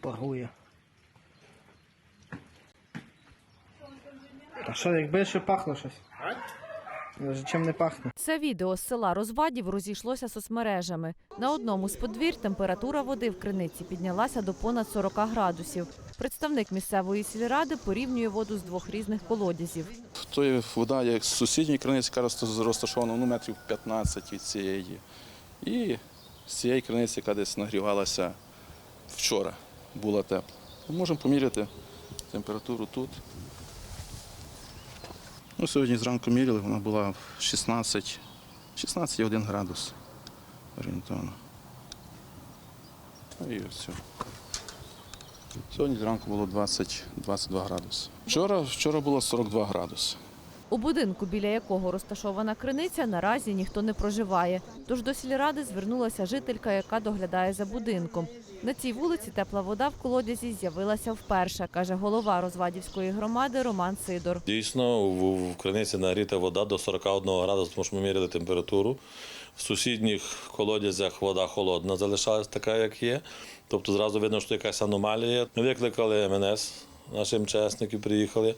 Парує. А що, якби ще пахло щось? Вже чим не пахне? Це відео з села Розвадів розійшлося соцмережами. На одному з подвір'я температура води в криниці піднялася до понад 40 градусів. Представник місцевої сільради порівнює воду з двох різних колодязів. То є вода як з сусідньої криниці, яка розташована ну, метрів 15 від цієї. І з цієї криниці, яка десь нагрівалася вчора, була тепла. Можемо поміряти температуру тут. Ну, сьогодні зранку міряли, вона була 16, 16,1 градус орієнтовно. Ну, І все. Сьогодні зранку було 20, 22 градуси. Вчора, вчора було 42 градуси. У будинку, біля якого розташована криниця, наразі ніхто не проживає. Тож до сільради звернулася жителька, яка доглядає за будинком. На цій вулиці тепла вода в колодязі з'явилася вперше, каже голова Розвадівської громади Роман Сидор. Дійсно, в, криниці нагріта вода до 41 градусу, тому що ми міряли температуру. В сусідніх колодязях вода холодна залишалась така, як є. Тобто зразу видно, що якась аномалія. Викликали МНС, наші МЧСники приїхали,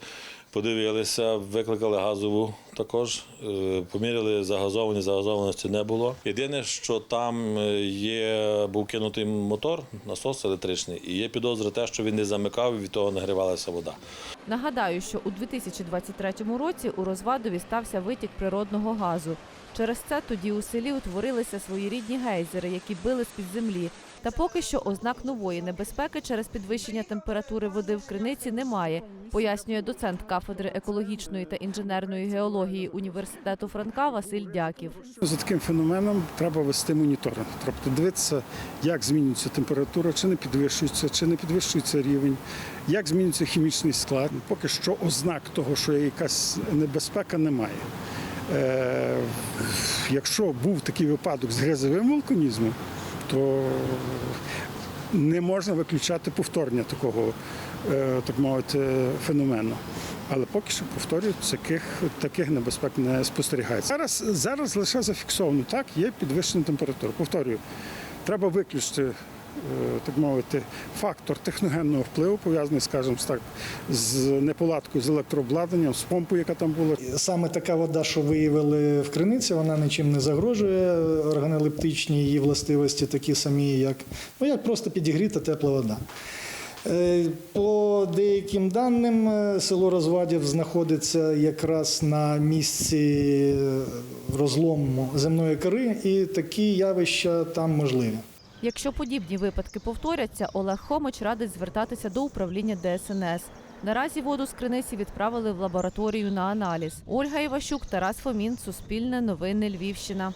подивилися, викликали газову також, е, поміряли загазовані, загазованості не було. Єдине, що там е, є, був кинутий мотор, насос електричний, і є підозри те, що він не замикав, і від того нагрівалася вода. Нагадаю, що у 2023 році у Розвадові стався витік природного газу. Через це тоді у селі утворилися своєрідні гейзери, які били з-під землі. Та поки що ознак нової небезпеки через підвищення температури води в криниці немає, пояснює доцент кафедри екологічної та інженерної геології університету Франка Василь Дяків. За таким феноменом треба вести моніторинг. Тобто дивитися, як змінюється температура, чи не підвищується, чи не підвищується рівень, як змінюється хімічний склад. Поки що ознак того, що є якась небезпека, немає. Е, якщо був такий випадок з грязовим вулканізмом, то не можна виключати повторення такого, е, так мовити, феномену. Але поки що повторюю, таких, таких небезпек не спостерігається. Зараз, зараз лише зафіксовано так, є підвищена температура. Повторюю, треба виключити. Е, Так мовити, фактор техногенного впливу пов'язаний, скажімо так, з неполадкою з електрообладнанням, з помпою, яка там була. Саме така вода, що виявили в криниці, вона нічим не загрожує. Органолептичні її властивості такі самі, як, ну, як просто підігріта тепла вода. Е, По деяким даним, е, село Розвадів знаходиться якраз на місці е, розлому земної кори, і такі явища там можливі. Якщо подібні випадки повторяться, Олег Хомич радить звертатися до управління ДСНС. Наразі воду з криниці відправили в лабораторію на аналіз. Ольга Іващук, Тарас Фомін, Суспільне новини Львівщина.